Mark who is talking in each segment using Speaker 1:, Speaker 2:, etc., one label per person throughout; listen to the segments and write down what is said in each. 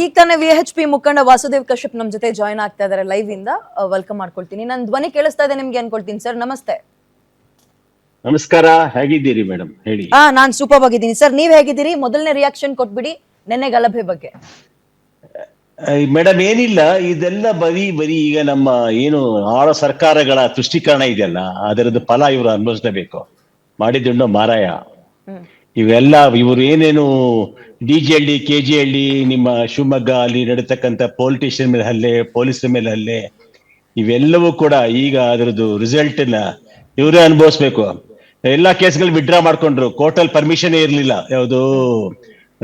Speaker 1: ಈಗ ತಾನೇ V H P ಮುಖಂಡ ವಾಸುದೇವ್ ಕಶ್ಯಪ್ ನಮ್ ಜೊತೆ ಜಾಯ್ನ್ ಆಗ್ತಾ ಇದಾರೆ ಲೈವ್ ಇಂದ. ವೆಲ್ಕಮ್ ಮಾಡ್ಕೊಳ್ತೀನಿ. ನನ್ನ ಧ್ವನಿ ಕೇಳಿಸ್ತಾ ಇದೆ ನಿಮ್ಗೆ ಅನ್ಕೊಳ್ತೀನಿ. ಸರ್ ನಮಸ್ತೆ.
Speaker 2: ನಮಸ್ಕಾರ. ಹೇಗಿದ್ದೀರಿ ಮೇಡಮ್ ಹೇಳಿ.
Speaker 1: ಹಾ ನಾನ್ ಸೂಪರ್ ಆಗಿದ್ದೀನಿ. ಸರ್ ನೀವ್ ಹೇಗಿದ್ದೀರಿ? ಮೊದಲನೇ ರಿಯಾಕ್ಷನ್ ಕೊಟ್ಬಿಡಿ. ನೆನ್ನೆ ಗಲಭೆ ಬಗ್ಗೆ.
Speaker 2: ಮೇಡಮ್ ಏನಿಲ್ಲ ಇದೆಲ್ಲ ಬರೀ ಬರೀ ಈಗ ನಮ್ಮ ಏನು ಆಳ ಸರ್ಕಾರಗಳ ತುಷ್ಟೀಕರಣ ಇದೆಯಲ್ಲ ಅದರದ್ದು ಫಲ ಇವರು ಅನುಭವಿಸಬೇಕು ಮಾಡಿದ್ದುಂಡು ಮಾರಾಯ. ಇವೆಲ್ಲ ಇವರು ಏನೇನು D G Halli, K G Halli, ನಿಮ್ಮ ಶಿವಮೊಗ್ಗ ಅಲ್ಲಿ ನಡೀತಕ್ಕಂಥ ಪೊಲಿಟಿಷಿಯನ್ ಮೇಲೆ ಹಲ್ಲೆ ಪೊಲೀಸರ ಮೇಲೆ ಹಲ್ಲೆ, ಇವೆಲ್ಲವೂ ಕೂಡ ಈಗ ಅದರದ್ದು ರಿಸಲ್ಟ್ ಇಲ್ಲ. ಇವರೇ ಅನುಭವಿಸ್ಬೇಕು. ಎಲ್ಲಾ ಕೇಸ್ಗಳು ವಿಡ್ರಾ ಮಾಡ್ಕೊಂಡ್ರು. ಕೋರ್ಟಲ್ಲಿ ಪರ್ಮಿಷನ್ ಇರಲಿಲ್ಲ. ಯಾವುದು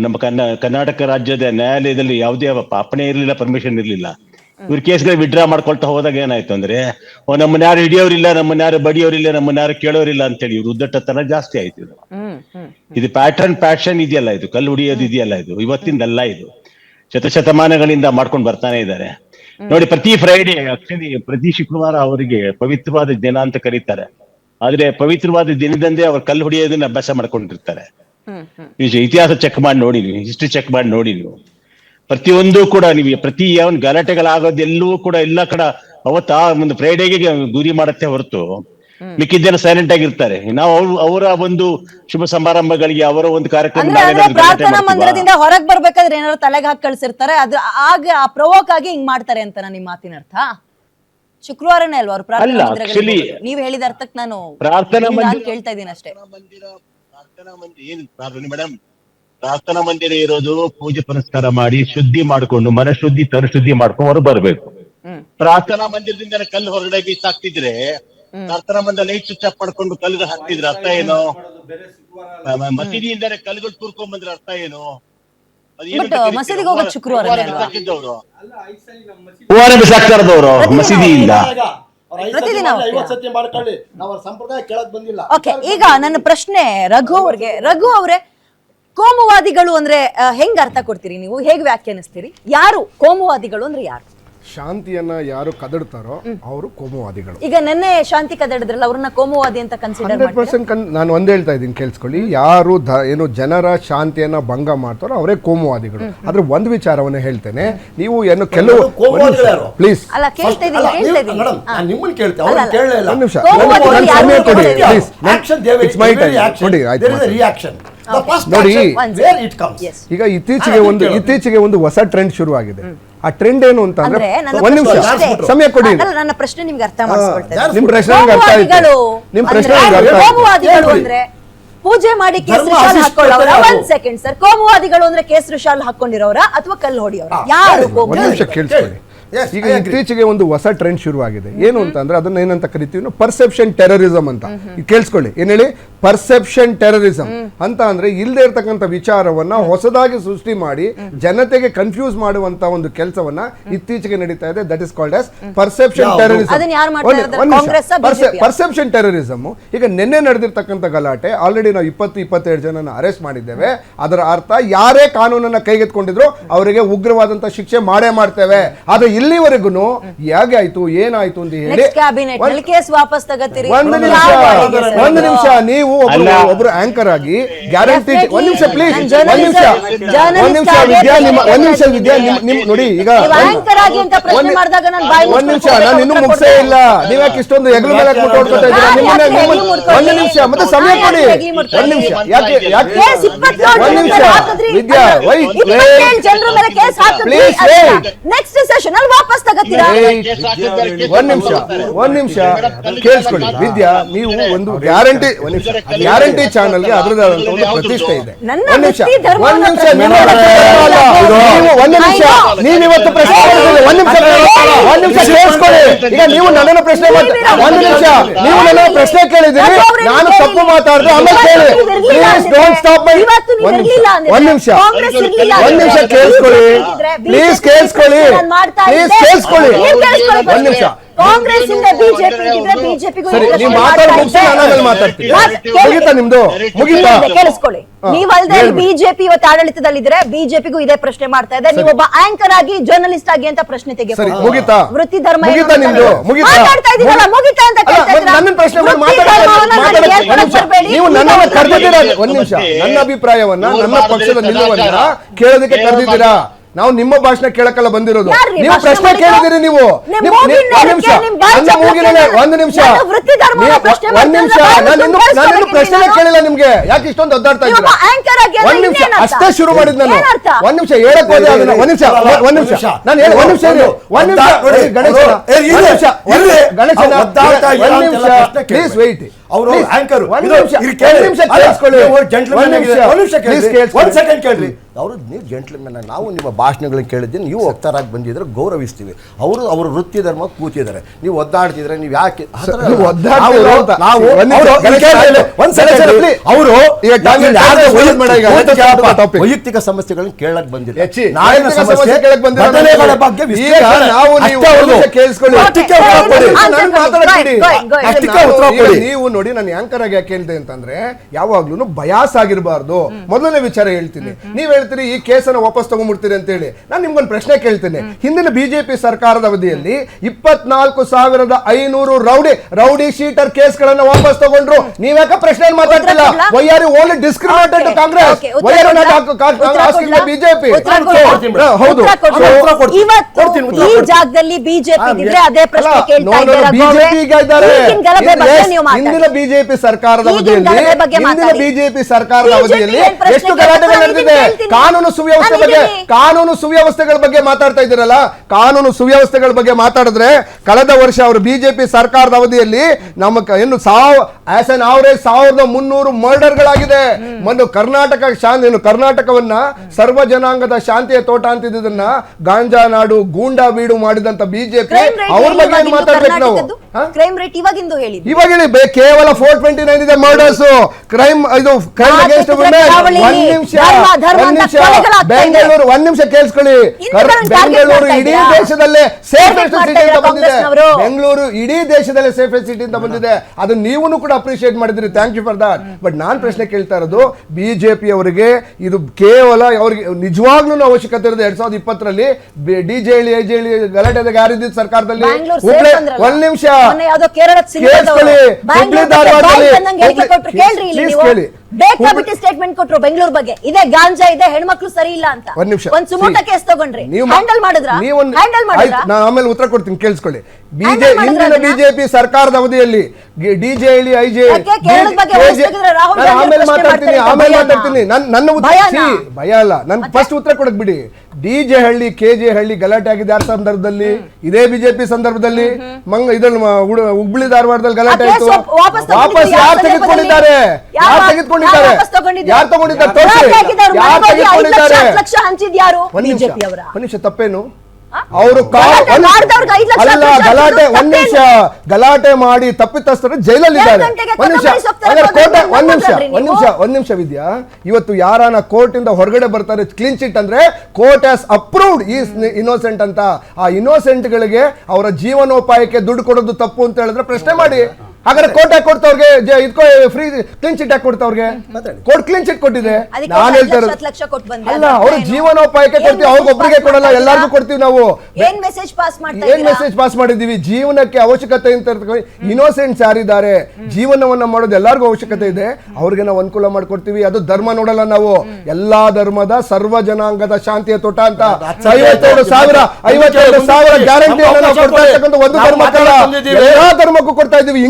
Speaker 2: ನಮ್ಮ ಕನ್ನ ಕರ್ನಾಟಕ ರಾಜ್ಯದ ನ್ಯಾಯಾಲಯದಲ್ಲಿ ಯಾವುದೇ ಪಾಪನೆ ಇರಲಿಲ್ಲ ಪರ್ಮಿಷನ್ ಇರಲಿಲ್ಲ. ಇವ್ರ ಕೇಸ್ಗಳು ವಿಡ್ರಾ ಮಾಡ್ಕೊಳ್ತಾ ಹೋದಾಗ ಏನಾಯ್ತು ಅಂದ್ರೆ ಓ ನಮ್ಮನ್ನ ಯಾರು ಹಿಡಿಯೋರಿಲ್ಲ ನಮ್ಮನ್ನ ಯಾರು ಬಡಿಯೋರಿಲ್ಲ ನಮ್ಮನ್ನ ಯಾರು ಕೇಳೋರಿಲ್ಲ ಅಂತೇಳಿ ಇವ್ರು ಉದ್ದಟತನ ಜಾಸ್ತಿ ಆಯ್ತು ಇದು. ಇದು ಪ್ಯಾಟರ್ನ್ ಪ್ಯಾಷನ್ ಇದೆಯಲ್ಲ ಇದು ಕಲ್ಲು ಹೊಡಿಯೋದು ಇದೆಯಲ್ಲ ಇದು ಇವತ್ತಿಂದಲ್ಲ ಇದು. ಶತಶತಮಾನಗಳಿಂದ ಮಾಡ್ಕೊಂಡು ಬರ್ತಾನೆ ಇದ್ದಾರೆ. ನೋಡಿ ಪ್ರತಿ ಫ್ರೈಡೆ ಆಕ್ಚುಲಿ ಪ್ರತಿ ಶುಕ್ರವಾರ ಅವರಿಗೆ ಪವಿತ್ರವಾದ ದಿನ ಅಂತ ಕರೀತಾರೆ. ಆದ್ರೆ ಪವಿತ್ರವಾದ ದಿನದಂದೇ ಅವ್ರು ಕಲ್ಲು ಹೊಡಿಯೋದನ್ನ ಅಭ್ಯಾಸ ಮಾಡ್ಕೊಂಡಿರ್ತಾರೆ. ಇತಿಹಾಸ ಚೆಕ್ ಮಾಡಿ ನೋಡಿ ನೀವು ಹಿಸ್ಟ್ರಿ ಚೆಕ್ ಮಾಡಿ ನೋಡಿ ನೀವು. ಪ್ರತಿಯೊಂದು ಕೂಡ ನೀವು ಪ್ರತಿ ಯಾವ ಗಲಾಟೆಗಳಾಗೋದೆಲ್ಲವೂ ಕೂಡ ಎಲ್ಲ ಕಡೆ ಅವತ್ತ ಆ ಒಂದು ಫ್ರೈಡೆಗೆ ಗುರಿ ಮಾಡುತ್ತೆ ಹೊರತು. ಮಿಕ್ಕಿದ ಜನ ಸೈಲೆಂಟ್ ಆಗಿರ್ತಾರೆ. ನಾವು ಅವ್ರು ಅವರ ಒಂದು ಶುಭ ಸಮಾರಂಭಗಳಿಗೆ ಅವರ ಒಂದು ಕಾರ್ಯಕ್ರಮ
Speaker 1: ಪ್ರಾರ್ಥನಾ ಮಂದಿರದಿಂದ ಹೊರಗ್ ಬರ್ಬೇಕಾದ್ರೆ ಏನಾದ್ರು ತಲೆಗೆ ಹಾಕಿ ಕಳ್ಸಿರ್ತಾರೆ. ಅದು ಆಗ ಆ ಪ್ರವೋಕ್ ಆಗಿ ಹಿಂಗ್ ಮಾಡ್ತಾರೆ ಅಂತ ನಿಮ್ಮ ಮಾತಿನ ಅರ್ಥ. ಶುಕ್ರವಾರನೇ ಅಲ್ವಾ ಅವ್ರು ಪ್ರಾರ್ಥನಾ ನೀವ್ ಹೇಳಿದ ಅರ್ಥಕ್ಕೆ ನಾನು
Speaker 2: ಪ್ರಾರ್ಥನಾ
Speaker 1: ನಿಮ್ಗೆ
Speaker 2: ಮಂದಿರ-
Speaker 1: ಕೇಳ್ತಾ ಇದ್ದೀನಿ ಅಷ್ಟೇ.
Speaker 2: ಮಂದಿರ ಪ್ರಾರ್ಥನಾ ಮಂದಿರ ಏನು ಪ್ರಾರ್ಥನೆ ಮೇಡಮ್ ಪ್ರಾರ್ಥನಾ ಮಂದಿರ ಇರೋದು ಪೂಜೆ ಪುನಸ್ಕಾರ ಮಾಡಿ ಶುದ್ಧಿ ಮಾಡ್ಕೊಂಡು ಮನ ಶುದ್ಧಿ ತರ ಶುದ್ಧಿ ಮಾಡ್ಕೊಂಡು ಹೊರ ಬರ್ಬೇಕು.
Speaker 1: ಹ್ಮ್.
Speaker 2: ಪ್ರಾರ್ಥನಾ ಮಂದಿರದಿಂದ ಕಲ್ಲು ಹೊರಗಡೆ ಬೀಸಾಕ್ತಿದ್ರೆ ಪ್ರಾರ್ಥನಾ ಮಂದಿರ ಲೈಟ್ ಸ್ವಿಚ್ ಆಫ್ ಮಾಡ್ಕೊಂಡು ಕಲ್ಲು ಹಾಕ್ತಿದ್ರ ಅರ್ಥ ಏನು? ಮಸೀದಿಯಿಂದ ಕಲ್ಲುಗಳು ತೂರ್ಕೊಂಡ್ ಬಂದ್ರೆ ಅರ್ಥ ಏನು?
Speaker 1: ಮಸೀದಿಗೆ ಹೋಗೋದು ಪ್ರತಿದಿನ
Speaker 2: ಮಸೀದಿಯಿಂದ.
Speaker 1: ಪ್ರತಿದಿನ
Speaker 3: ಅವ್ರ. ಸಂಪ್ರದಾಯ ಬಂದಿಲ್ಲ.
Speaker 1: ಓಕೆ ಈಗ ನನ್ನ ಪ್ರಶ್ನೆ ರಘು ಅವ್ರಿಗೆ. ರಘು ಅವ್ರೆ ಕೋಮುವಾದಿಗಳು ಅಂದ್ರೆ ಹೆಂಗ್ ಅರ್ಥ ಕೊಡ್ತೀರಿ ನೀವು? ಹೇಗೆ ವ್ಯಾಖ್ಯಾನಿಸ್ತೀರಿ? ಯಾರು ಕೋಮುವಾದಿಗಳು ಅಂದ್ರೆ ಯಾರು?
Speaker 4: ಶಾಂತಿಯನ್ನ ಯಾರು ಕದಡ್ತಾರೋ ಅವರು ಕೋಮುವಾದಿಗಳು.
Speaker 1: ಈಗ ನೆನ್ನೆ ಶಾಂತಿ ಕದಡಿದ್ರಲ್ಲ ಅವ್ರನ್ನ ಕೋಮುವಾದಿ ಅಂತ ಕನ್ಸಿಡರ್
Speaker 4: ಹಂಡ್ರೆಡ್
Speaker 1: ಮಾಡ್ತಾರೆ?
Speaker 4: ಪರ್ಸೆಂಟ್ ಕನ್ ನಾನು ಒಂದೇ ಹೇಳ್ತಾ ಇದ್ದೀನಿ ಕೇಳಿಸ್ಕೊಳ್ಳಿ. ಯಾರು ಧ ಏನು ಜನರ ಶಾಂತಿಯನ್ನ ಭಂಗ ಮಾಡ್ತಾರೋ ಅವರೇ ಕೋಮುವಾದಿಗಳು. ಅದ್ರ ಒಂದು ವಿಚಾರವನ್ನ ಹೇಳ್ತೇನೆ. ನೀವು ಏನು ಕೆಲವು
Speaker 3: ಕೋಮುವಾದಿಗಳು ಯಾರು?
Speaker 4: ಪ್ಲೀಸ್
Speaker 1: ಅಲ್ಲ ಕೇಳ್ತಾ ಇದೀನಿ
Speaker 3: ಅಲ್ಲ,
Speaker 1: ಕೇಳ್ತಾ
Speaker 3: ನೀವು-
Speaker 1: ಇದೀನಿ
Speaker 3: ಮೇಡಮ್,
Speaker 1: ಹಾ.
Speaker 3: ನಾನ್ ನಿಮ್ಮನ್ನ ಕೇಳ್ತೆ ಅವ್ರನ್ನ ಕೇಳಲೇ ಇಲ್ಲ
Speaker 4: ಒಂದು ನಿಮಿಷ
Speaker 1: ಕೋಮುವಾದಿಗಳು
Speaker 4: ನನ್ನ
Speaker 1: ಯಾರು
Speaker 4: ಸಮಯ ಕೊಡಿ please
Speaker 3: Action, they will-
Speaker 4: it's my
Speaker 3: will
Speaker 4: time
Speaker 3: reaction.
Speaker 4: ಕೊಡಿ ಆಯ್ತು
Speaker 3: There is a reaction.
Speaker 4: ನೋಡಿ.
Speaker 3: action, it.
Speaker 1: Yes.
Speaker 4: ಈಗ ಇತ್ತೀಚೆಗೆ ಒಂದು ಇತ್ತೀಚೆಗೆ ಒಂದು ಹೊಸ ಟ್ರೆಂಡ್ ಶುರುವಾಗಿದೆ ಆ ಟ್ರೆಂಡ್ ಏನು ಅಂತ ಅಂದ್ರೆ
Speaker 1: ಅಂದ್ರೆ ನನ್ನ
Speaker 4: ಒಂದ್ ನಿಮಿಷ
Speaker 1: ಪ್ರಶ್ನೆ ಅಷ್ಟೇ.
Speaker 4: ಸಮಯ ಕೊಡಿ
Speaker 1: ಅಲ್ಲ, ನನ್ನ ಪ್ರಶ್ನೆ ನಿಮ್ಗೆ ಅರ್ಥ ಮಾಡಿಸ್ಕೊಳ್ತೇನೆ
Speaker 3: ಜಾಸ್ತಿ
Speaker 4: ನಿಮ್ ಪ್ರಶ್ನೆ ನಂಗೆ ಅರ್ಥ ಆಯ್ತು
Speaker 1: ಕೋಮುವಾದಿಗಳು
Speaker 4: ನಿಮ್ ಪ್ರಶ್ನೆ
Speaker 1: ಅಂದ್ರೆ
Speaker 4: ನಂಗೆ ಅರ್ಥ ಆಯ್ತು
Speaker 1: ಕೋಮುವಾದಿಗಳು
Speaker 3: ಹೇಳ್ಬಿಡಿ.
Speaker 1: ಅಂದ್ರೆ ಪೂಜೆ ಮಾಡಿ ಕೇಸರಿ
Speaker 3: ಧರ್ಮ
Speaker 1: ಶಾಲ್ ಹಾಕೊಳ್ಳೋರ? ಒಂದ್ ಸೆಕೆಂಡ್ ಸರ್ ಕೋಮುವಾದಿಗಳು ಅಂದ್ರೆ ಕೇಸರಿ ಶಾಲ್ ಹಾಕೊಂಡಿರೋರ ಅಥವಾ ಕಲ್ಲು ಹೊಡಿಯೋರ ಯಾರು.
Speaker 4: ಒಂದ್ ನಿಮಿಷ ಕೇಳಿಸ್ಕೊಳ್ಳಿ ಈಗ ಇತ್ತೀಚೆಗೆ ಒಂದು ಹೊಸ ಟ್ರೆಂಡ್ ಶುರುವಾಗಿದೆ. ಏನು ಅಂತ ಅಂದ್ರೆ ಅದನ್ನ ಏನಂತ ಕರಿತೀವಿ ಪರ್ಸೆಪ್ಷನ್ ಟೆರರಿಸಮ್ ಅಂತ. ಈಗ ಕೇಳಿಸ್ಕೊಳ್ಳಿ. ಏನ್ ಹೇಳಿ? ಪರ್ಸೆಪ್ಷನ್ ಟೆರರಿಸಮ್ ಅಂತ ಅಂದ್ರೆ ಇಲ್ಲದೆ ಇರತಕ್ಕಂಥ ವಿಚಾರವನ್ನ ಹೊಸದಾಗಿ ಸೃಷ್ಟಿ ಮಾಡಿ ಜನತೆಗೆ ಕನ್ಫ್ಯೂಸ್ ಮಾಡುವಂತ ಒಂದು ಕೆಲಸವನ್ನ ಇತ್ತೀಚೆಗೆ ನಡೀತಾ ಇದೆ. That is called as perception
Speaker 3: terrorism
Speaker 4: terrorism perception terrorism ಈಗ ನಿನ್ನೆ ನಡೆದಿರ್ತಕ್ಕಂಥ ಗಲಾಟೆ ಆಲ್ರೆಡಿ ನಾವು ಇಪ್ಪತ್ತು ಇಪ್ಪತ್ತೆರಡು ಜನನ ಅರೆಸ್ಟ್ ಮಾಡಿದ್ದೇವೆ. ಅದರ ಅರ್ಥ ಯಾರೇ ಕಾನೂನನ್ನ ಕೈಗೆತ್ಕೊಂಡಿದ್ರು ಅವರಿಗೆ ಉಗ್ರವಾದಂತ ಶಿಕ್ಷೆ ಮಾಡೇ ಮಾಡ್ತೇವೆ. ಆದ್ರೆ ಇಲ್ಲಿವರೆಗೂ ಹೇಗೆ ಆಯ್ತು ಏನಾಯ್ತು ಅಂತ ಹೇಳಿ
Speaker 1: ನೆಕ್ಸ್ಟ್
Speaker 4: ಕ್ಯಾಬಿನೆಟ್ನಲ್ಲಿ
Speaker 1: ಕೇಸ್ ವಾಪಸ್ ತಗತ್ತೀರಿ
Speaker 4: ಒಂದು ನಿಮಿಷ ಒಂದು ನಿಮಿಷ ನೀವು ಒಬ್ರು. ಆಂಕರ್ ಆಗಿ ಗ್ಯಾರಂಟಿ. ಒಂದ್ ನಿಮಿಷ ಪ್ಲೀಸ್ ಒಂದ್ ನಿಮಿಷ. ಒಂದ್ ನಿಮಿಷ ವಿದ್ಯಾ ನಿಮ್ಮ ಒಂದ್ ನಿಮಿಷ ವಿದ್ಯಾ ನಿಮ್ ನಿಮ್ ನೋಡಿ ಈಗ ಒಂದ್-
Speaker 1: ಆಂಕರ್ ಆಗಿ ಅಂತ ಪ್ರಶ್ನೆ ಮಾಡಿದಾಗ ನಾನು ಬಾಯಿ
Speaker 4: ಒಂದ್ ನಿಮಿಷ ನಾನು ಇನ್ನೂ ಮುಗಿಸೇ ಇಲ್ಲ. ನೀವ್ ಯಾಕೆ ಇಷ್ಟೊಂದು ಹೆಗಲ ಮೇಲೆ ಮುಟ್ಕೊಡ್ತಾ ಇದ್ದೀರಾ?
Speaker 1: ನಾನು
Speaker 4: ನಿಮ್ಮನ್ನ? ಒಂದ್ ನಿಮಿಷ ಮತ್ತೆ ಸಮಯ ಕೊಡಿ. ಒಂದ್ ನಿಮಿಷ ಯಾಕೆ ಯಾಕೆ ಒಂದ್ ನಿಮಿಷ. Vidya
Speaker 1: why
Speaker 4: please.
Speaker 1: ಜನರ ಮೇಲೆ ಕೇಸ್ ಹಾಕಿದ್ರಿ. ನೆಕ್ಸ್ಟ್ ಸೆಷನ್ ವಾಪಸ್ ತಗತ್ತೀರಾ.
Speaker 4: ಒಂದ್ ನಿಮಿಷ ಒಂದ್ ನಿಮಿಷ ಕೇಳಿಸ್ಕೊಳ್ಳಿ. ವಿದ್ಯಾ ನೀವು ಒಂದು ಗ್ಯಾರಂಟಿ ಒಂದ್ ನಿಮಿಷ. ಗ್ಯಾರಂಟಿ ಚಾನಲ್ಗೆ ಗೆ ಆದಂತ ಒಂದು ಪ್ರತಿಷ್ಠೆ ಇದೆ.
Speaker 1: ನನ್ನ
Speaker 4: ಒಂದ್ ನಿಮಿಷ.
Speaker 1: ಧರ್ಮ
Speaker 4: ಒಂದ್ ನಿಮಿಷ ನೀವು ಒಂದ್ ನಿಮಿಷ. ನೀವು ಇವತ್ತು ಪ್ರಶ್ನೆ ಮಾಡಿದ್ರೆ ಒಂದ್ ನಿಮಿಷ ಒಂದ್ ನಿಮಿಷ ಕೇಳಿಸ್ಕೊಳ್ಳಿ. ಈಗ ನೀವು ನನ್ನನ್ನು ಪ್ರಶ್ನೆ ಮಾಡ್ತೀರಿ. ಒಂದ್ ನಿಮಿಷ. ನೀವು ನನ್ನ ಪ್ರಶ್ನೆ ಕೇಳಿದಿರಿ ನಾನು ತಪ್ಪು ಮಾತಾಡಿದ್ರೆ ಆಮೇಲೆ ಕೇಳಿ. ಪ್ಲೀಸ್ ಡೋಂಟ್ ಸ್ಟಾಪ್ ಮೈ ಒಂದ್ ನಿಮಿಷ ಒಂದ್ ನಿಮಿಷ.
Speaker 1: ಕಾಂಗ್ರೆಸ್ ಇರ್ಲಿಲ್ಲ
Speaker 4: ಒಂದ್ ನಿಮಿಷ. ಕೇಳಿಸ್ಕೊಳ್ಳಿ. ಪ್ಲೀಸ್ ಕೇಳಿಸ್ಕೊಳ್ಳಿ. ಪ್ಲೀಸ್ ಕೇಳಿಸ್ಕೊಳ್ಳಿ.
Speaker 1: ನೀವು ಕೇಳಿಸ್ಕೊಳ್ಳಿ
Speaker 4: ಒಂದ್ ನಿಮಿಷ.
Speaker 1: ಕಾಂಗ್ರೆಸ್ ಇಂದ ಬಿಜೆಪಿ ಇದ್ರೆ ಬಿಜೆಪಿಗೂ
Speaker 4: ಸರಿ ನೀವು ಮಾತಾಡಿ ಮುಗಿಸಿ ನಾನು ಆಮೇಲೆ ಮಾತಾಡ್ತೀನಿ. ಮುಗೀತಾ ನಿಮ್ದು? ಮುಗೀತಾ?
Speaker 1: ಕೇಳಿಸ್ಕೊಳ್ಳಿ.
Speaker 4: ಹಾ,
Speaker 1: ನೀವಲ್ದೆ
Speaker 4: ಹೇಳ್ಬಿಡಿ.
Speaker 1: ಬಿಜೆಪಿ ಇವತ್ತು ಆಡಳಿತದಲ್ಲಿದ್ರೆ ಬಿಜೆಪಿಗೂ ಇದೇ ಪ್ರಶ್ನೆ ಮಾಡ್ತಾ ಇದೆ ನೀವೊಬ್ಬ ಆಂಕರ್ ಆಗಿ ಜರ್ನಲಿಸ್ಟ್ ಆಗಿ ಅಂತ ಪ್ರಶ್ನೆ ತೆಗೆ
Speaker 4: ಸರಿ ಮುಗೀತಾ?
Speaker 1: ವೃತ್ತಿ ಧರ್ಮ
Speaker 4: ಮುಗೀತಾ ನಿಮ್ದು.
Speaker 1: ಮಾತಾಡ್ತಾ ಇದೀರಲ್ಲ ಮುಗಿತಾ ಅಂತ?
Speaker 4: ನನ್ನ ಪ್ರಶ್ನೆ ಒಂದ್ ನಿಮಿಷ. ನೀವು ಕರೆದಿದ್ದೀರಾ? ಒಂದ್ ನನ್ನ ಅಭಿಪ್ರಾಯವನ್ನ ನನ್ನ ಪಕ್ಷದ ನಿಲುವನ್ನ ಕೇಳೋದಕ್ಕೆ ಕರೆದಿದ್ದೀರಾ? ನಾವು ನಿಮ್ಮ ಭಾಷಣ ಕೇಳಕ್ಕೆಲ್ಲ ಬಂದಿರೋದು. ನೀವು ಪ್ರಶ್ನೆ? ಕೇಳಿದಿರಿ ನೀವು. ಒಂದ್ ನಿಮಿಷ. ಮೂಗಿನ ಒಂದು ನಿಮಿಷ. ಒಂದ್ ನಿಮಿಷ. ನಾನು ಪ್ರಶ್ನೆ ಕೇಳಿಲ್ಲ ನಿಮ್ಗೆ. ಯಾಕೆ ಇಷ್ಟೊಂದು ಒದ್ದಾಡ್ತಾ ಇದ್ದೀರಾ ಒಂದ್ ನಿಮಿಷ. ಅಷ್ಟೇ ಶುರು ಮಾಡಿದ್ ನಾನು? ಒಂದ್ ನಿಮಿಷ. ಹೇಳಕ್ ಹೋದೆ ಅದನ್ನ. ಒಂದ್ ನಿಮಿಷ. ಒಂದ್ ನಿಮಿಷ. ನಾನು ಹೇಳಿ ಒಂದ್ ನಿಮಿಷ ಹೇಳಿ ಒಂದ್ ನಿಮಿಷ. ಗಣೇಶ
Speaker 3: ಗಣೇಶ ಏ,
Speaker 4: ಒಂದ್ ನಿಮಿಷ. ಪ್ಲೀಸ್. ವೆಯ್ಟ್
Speaker 3: ಅವರು ಆಂಕರ್
Speaker 4: ಒಂದ್
Speaker 3: ಸೆಕೆಂಡ್ ಕೇಳ್ರಿ ಅವರು ನೀವು ಜೆಂಟ್ಲ್ಮನ್ ನಾವು ನಿಮ್ಮ ಭಾಷಣಗಳನ್ನ ಕೇಳಿದ್ದೀನಿ. ನೀವು ವಕ್ತಾರಾಗಿ ಬಂದಿದ್ರೆ ಗೌರವಿಸ್ತೀವಿ. ಅವರು ಅವ್ರ ವೃತ್ತಿ ಧರ್ಮ ಕೂತಿದ್ದಾರೆ. ನೀವು ಒದ್ದಾಡ್ತಿದ್ರೆ ನೀವು ಯಾಕೆ ಅವ್ರು- ವೈಯಕ್ತಿಕ- ಸಮಸ್ಯೆಗಳನ್ನು ಕೇಳಕ್ ಬಂದಿಲ್ಲ. ನಾಳಿನ ಸಮಸ್ಯೆ
Speaker 4: ಕೇಳಕ್ ಬಂದಿಲ್ಲ
Speaker 3: ಬಗ್ಗೆ
Speaker 4: ನಾವು ಕೇಳಿಸ್ಕೊಳ್ಳಿ. ನೀವು ನೋಡಿ ನಾನು ಆಂಕರ್ ಆಗಿ ಯಾಕೆ ಹೇಳ್ದೆ ಅಂತಂದ್ರೆ ಯಾವಾಗ್ಲೂ ಬಯಾಸ್ ಆಗಿರಬಾರ್ದು ಮೊದಲನೇ ವಿಚಾರ ಹೇಳ್ತೀನಿ ನೀವ್ ಹೇಳ್ತೀರಿ ಈ ಕೇಸನ್ನ ವಾಪಸ್ ತಗೊಂಡ್ಬಿಡ್ತೀರಿ ಅಂತ ಹೇಳಿ ನಾನು ನಿಮ್ಗೊಂದು ಪ್ರಶ್ನೆ ಕೇಳ್ತೇನೆ ಹಿಂದಿನ ಬಿಜೆಪಿ ಸರ್ಕಾರದ ಅವಧಿಯಲ್ಲಿ ಇಪ್ಪತ್ನಾಲ್ಕು ಸಾವಿರದ ಐನೂರು ರೌಡಿ ರೌಡಿ ಶೀಟರ್ ಕೇಸ್ಗಳನ್ನ ವಾಪಸ್ ತಗೊಂಡ್ರು ನೀವ್ಯಾಕ ಪ್ರಶ್ನೆ ಮಾತಾಡ್ತಿಲ್ಲ? Why are only discriminated Congress why are not? BJP ಹೌದು
Speaker 1: ಈ ಜಾಗದಲ್ಲಿ ಬಿಜೆಪಿ ಅದೇ ಪ್ರಶ್ನೆ ಕೇಳ್ತಾ ಇದ್ದಾರೆ.
Speaker 4: ಹಿಂದಿನ ಬಿಜೆಪಿ ಸರ್ಕಾರದ ಅವಧಿಯಲ್ಲಿ ಹಿಂದಿನ ಬಿಜೆಪಿ ಸರ್ಕಾರದ ಅವಧಿಯಲ್ಲಿ ಎಷ್ಟು ಗಲಾಟೆಗಳು ನಡೆದಿದೆ? ಕಾನೂನು ಸುವ್ಯವಸ್ಥೆ ಬಗ್ಗೆ ಕಾನೂನು ಸುವ್ಯವಸ್ಥೆಗಳ ಬಗ್ಗೆ ಮಾತಾಡ್ತಾ ಇದ್ದೀರಲ್ಲ? ಕಾನೂನು ಸುವ್ಯವಸ್ಥೆಗಳ ಬಗ್ಗೆ ಮಾತಾಡಿದ್ರೆ ಕಳೆದ ವರ್ಷ ಅವರು ಬಿಜೆಪಿ ಸರ್ಕಾರದ ಅವಧಿಯಲ್ಲಿ ನಮ್ಮ ಏನು ಸಾವ್ ಆಸ್ ಅನ್ ಆವರೇಜ್ ಸಾವಿರದ ಮುನ್ನೂರು ಮರ್ಡರ್ಗಳಾಗಿದೆ. ಮೊನ್ನೆ ಕರ್ನಾಟಕ ಶಾಂತಿ ಕರ್ನಾಟಕವನ್ನ ಸರ್ವ ಜನಾಂಗದ ಶಾಂತಿಯ ತೋಟ ಅಂತಿದ್ದನ್ನ ಗಾಂಜಾ ನಾಡು ಗೂಂಡಾ ಬೀಡು ಮಾಡಿದಂತ ಬಿಜೆಪಿ ಅವ್ರ ಬಗ್ಗೆ ಏನ್ ಮಾತಾಡ್ಬೇಕು ನಾವು?
Speaker 1: ಕ್ರೈಮ್ ರೇಟ್ ಇವಾಗಿಂದು ಹೇಳಿ
Speaker 4: ಇವಾಗ ಹೇಳಿ ಕೇವಲ ಫೋರ್ ಟ್ವೆಂಟಿ ನೈನ್ ಇದೆ ಮರ್ಡರ್ಸ್ ಕ್ರೈಮ್ ಇದು ಕ್ರೈಮ್ ಅಗೇನ್ಸ್ಟ್
Speaker 1: ಜೊತೆಗೆ
Speaker 4: ಒಂದ್ ನಿಮಿಷ ಒಂದ್ ನಿಮಿಷ. ಬೆಂಗಳೂರು ಒಂದ್ ನಿಮಿಷ ಕೇಳಿಸ್ಕೊಳ್ಳಿ. ಬೆಂಗಳೂರು ಇಡೀ? ದೇಶದಲ್ಲೇ ಸೇಫೆಸ್ಟ್ ಸಿಟಿ ಅಂತ ಬಂದಿದೆ. ಬೆಂಗಳೂರು ಇಡೀ ದೇಶದಲ್ಲೇ ಸೇಫೆಸ್ಟ್ ಸಿಟಿ ಅಂತ ಬಂದಿದೆ. ಅದು ನೀವು ಕೂಡ ಅಪ್ರಿಶಿಯೇಟ್ ಮಾಡಿದ್ರಿ thank you for that but ನಾನು ಪ್ರಶ್ನೆ ಕೇಳ್ತಾ ಇರೋದು ಬಿಜೆಪಿ ಅವರಿಗೆ ಇದು ಕೇವಲ ಅವ್ರಿಗೆ ನಿಜವಾಗ್ಲೂ ಅವಶ್ಯಕತೆ ಇರೋದು ಎರಡ್ ಸಾವಿರದ ಇಪ್ಪತ್ತರಲ್ಲಿ ಡಿ ಜೆ ಹೇಳಿ ಐ ಜೆ ಹೇಳಿ ಗಲಾಟೆದಾಗ ಯಾರಿದ್ದು ಸರ್ಕಾರದಲ್ಲಿ? ಹುಬ್ಳಿ- ಒಂದ್ ನಿಮಿಷ. ಕೇಳಿ.
Speaker 1: ಬೇಕಾಬಿಟ್ಟಿ ಸ್ಟೇಟ್ಮೆಂಟ್ ಕೊಟ್ರು ಬೆಂಗಳೂರು ಬಗ್ಗೆ. ಇದೆ ಗಾಂಜಾ ಇದೆ ಹೆಣ್ಮಕ್ಳು ಸರಿ ಇಲ್ಲ ಅಂತ.
Speaker 4: ಒಂದ್ ನಿಮಿಷ.
Speaker 1: ಒಂದ್ ಸುಮೋಟ ಕೇಸ್ ತಗೊಂಡ್ರಿ.
Speaker 4: ನೀವು
Speaker 1: ಹ್ಯಾಂಡಲ್ ಮಾಡಿದ್ರ?
Speaker 4: ನೀವು
Speaker 1: ಹ್ಯಾಂಡಲ್ ಮಾಡಿದ್ರ?
Speaker 4: ನಾನು ಆಮೇಲೆ ಉತ್ತರ ಕೊಡ್ತೀನಿ ಕೇಳಿಸ್ಕೊಳ್ಳಿ. ಬಿಜೆ ಹಿಂದಿನ ಬಿಜೆಪಿ ಸರ್ಕಾರದ ಅವಧಿಯಲ್ಲಿ ಡಿಜೆ ಹೇಳಿ ಐಜೆ ಆಮೇಲೆ ಮಾತಾಡ್ತೀನಿ ಆಮೇಲೆ ಮಾತಾಡ್ತೀನಿ. ನನ್ನ ಉತ್ತರ? ಭಯ ಅಲ್ಲ? ನನ್ ಫಸ್ಟ್ ಉತ್ತರ ಕೊಡಕ್ ಬಿಡಿ. ಡಿಜೆ ಹಳ್ಳಿ ಕೆ ಜೆ ಹಳ್ಳಿ ಗಲಾಟೆ ಆಗಿದೆ ಯಾರ ಸಂದರ್ಭದಲ್ಲಿ. ಇದೇ ಬಿಜೆಪಿ ಸಂದರ್ಭದಲ್ಲಿ. ಮಂಗ ಇದ್ರಲ್ಲಿ ಹುಬ್ಬಳ್ಳಿ ಹುಬ್ಳಿ ಧಾರವಾಡದಲ್ಲಿ ಗಲಾಟೆ ಆಯ್ತು.
Speaker 1: ವಾಪಸ್
Speaker 4: ಯಾರು? ತೆಗೆದುಕೊಂಡಿದ್ದಾರೆ? ಯಾರು ತೆಗೆದುಕೊಂಡಿದ್ದಾರೆ?
Speaker 1: ವಾಪಸ್
Speaker 4: ಯಾರು ತಗೊಂಡಿದ್ದಾರೆ? ತೋರಿಸಿ. ಯಾರು ತೆಗೆದುಕೊಂಡಿದ್ದಾರೆ
Speaker 1: ಲಕ್ಷ ಹಂಚಿದ್ ಯಾರು ಬಿಜೆಪಿ ಅವರ.
Speaker 4: ನಿಮಿಷ ತಪ್ಪೇನು? ಅವರು ಅಲ್ಲ ಗಲಾಟೆ ಒಂದ್ ನಿಮಿಷ. ಗಲಾಟೆ ಮಾಡಿ ತಪ್ಪಿತಸ್ಥರು
Speaker 1: ಜೈಲಲ್ಲಿ ಇದ್ದಾರೆ
Speaker 4: ಒಂದ್ ನಿಮಿಷ. ಕೋರ್ಟ್ ಒಂದ್ ನಿಮಿಷ ಒಂದ್ ನಿಮಿಷ ಒಂದ್ ನಿಮಿಷ ವಿದ್ಯಾ. ಇವತ್ತು ಯಾರಾನ ಕೋರ್ಟ್ ಇಂದ ಹೊರಗಡೆ ಬರ್ತಾರೆ ಕ್ಲೀನ್ ಚಿಟ್ ಅಂದ್ರೆ court as approved is innocent ಅಂತ. ಆ ಇನ್ನೋಸೆಂಟ್ ಗಳಿಗೆ ಅವರ ಜೀವನೋಪಾಯಕ್ಕೆ ದುಡ್ಡು ಕೊಡೋದು ತಪ್ಪು ಅಂತ ಹೇಳಿದ್ರೆ ಪ್ರಶ್ನೆ ಮಾಡಿ. ಹಾಗಾದ್ರೆ ಕೋರ್ಟ್ ಹಾಕಿ ಕೊಡ್ತವ್ರಿಗೆ ಇದಕ್ಕೋ ಫ್ರೀ ಕ್ಲೀನ್ ಚಿಟ್ ಹಾಕಿ ಕೊಡ್ತವ್ರಿಗೆ. ಕೋರ್ಟ್ ಕ್ಲೀನ್ ಚಿಟ್ ಕೊಟ್ಟಿದೆ. ನಾನು ಹೇಳ್ತಾ
Speaker 1: ಲಕ್ಷ,
Speaker 4: ಇರೋದು
Speaker 1: ಹತ್ತು ಲಕ್ಷ ಕೊಟ್ಟು ಬಂದ್ರೆ
Speaker 4: ಅಲ್ಲ ಅವ್ರ? ಜೀವನೋಪಾಯಕ್ಕೆ ಕೊಡ್ತೀವಿ
Speaker 1: message
Speaker 4: ಅವ್ರಿಗೆ ಒಬ್ಬರಿಗೆ ಕೊಡಲ್ಲ ಎಲ್ಲಾರ್ಗೂ ಕೊಡ್ತೀವಿ ನಾವು.
Speaker 1: ಏನ್ ಮೆಸೇಜ್ ಪಾಸ್ ಮಾಡ್ತೀವಿ
Speaker 4: ಏನ್? ಮೆಸೇಜ್ ಪಾಸ್ ಮಾಡಿದೀವಿ ಜೀವನಕ್ಕೆ ಅವಶ್ಯಕತೆ ಅಂತ ಇನ್ನೋಸೆಂಟ್ಸ್ ಯಾರಿದ್ದಾರೆ ಜೀವನವನ್ನ ಮಾಡೋದು ಎಲ್ಲರಿಗೂ ಅವಶ್ಯಕತೆ ಇದೆ. ಅವ್ರಿಗೆ ನಾವು ಅನುಕೂಲ ಮಾಡ್ಕೊಡ್ತೀವಿ. ಅದು ಧರ್ಮ ನೋಡಲ್ಲ ನಾವು. ಎಲ್ಲಾ ಧರ್ಮದ ಸರ್ವ ಜನಾಂಗದ ಶಾಂತಿಯ ತೋಟ ಅಂತ. ಐವತ್ತೆರಡು ಸಾವಿರ ಐವತ್ತೆರಡು ಸಾವಿರ ಗ್ಯಾರಂಟಿ ನಾವು ಕೊಡ್ತಾ ಇರ್ತಕ್ಕಂಥ ಒಂದು
Speaker 3: ಧರ್ಮ
Speaker 4: ಧರ್ಮಕ್ಕಲ್ಲ. ಎಲ್ಲಾ ಧರ್ಮಕ್ಕೂ ಕೊಡ್ತಾ ಇದೀವಿ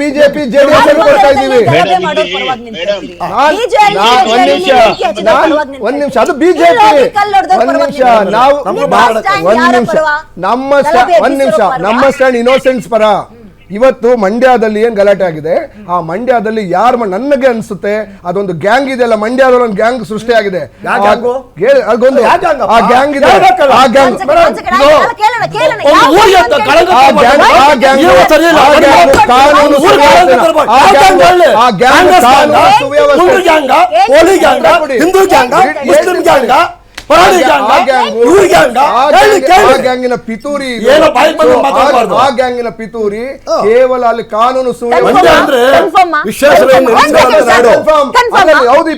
Speaker 4: ಬಿಜೆಪಿ ಜೆಡಿಎಸ್ ಕೊಡ್ತಾ ಇದೀವಿ. ಒಂದ್ ನಿಮಿಷ. ಒಂದ್ ನಿಮಿಷ ಅದು ಬಿಜೆಪಿ. ಒಂದ್ ನಿಮಿಷ ನಾವು ಒಂದ್ ನಿಮಿಷ ನಮ್ಮ ಒಂದ್ ನಿಮಿಷ ನಮ್ಮ ಸ್ಟ್ಯಾಂಡ್ ಇನ್ನೋಸೆನ್ಸ್ ಪರ. ಇವತ್ತು ಮಂಡ್ಯದಲ್ಲಿ ಏನ್ ಗಲಾಟೆ ಆಗಿದೆ? ಆ ಮಂಡ್ಯದಲ್ಲಿ ಯಾರು ನನಗೆ ಅನ್ಸುತ್ತೆ ಅದೊಂದು ಗ್ಯಾಂಗ್ ಇದೆಯಲ್ಲ ಮಂಡ್ಯದಲ್ಲಿ ಒಂದು ಗ್ಯಾಂಗ್ ಸೃಷ್ಟಿ ಆಗಿದೆ. ಆ ಗ್ಯಾಂಗ್ ಇದೆ. ಆ ಗ್ಯಾಂಗ್
Speaker 1: ಅಲ್ಲ.
Speaker 4: ಕಾನೂನು ಸುವ್ಯವಸ್ಥೆ ಗ್ಯಾಂಗಿನ ಪಿತೂರಿ ಆ- ಗ್ಯಾಂಗಿನ ಪಿತೂರಿ ಕೇವಲ ಅಲ್ಲಿ ಕಾನೂನು ಸುವ್ಯವಸ್ಥೆ ಹೌದು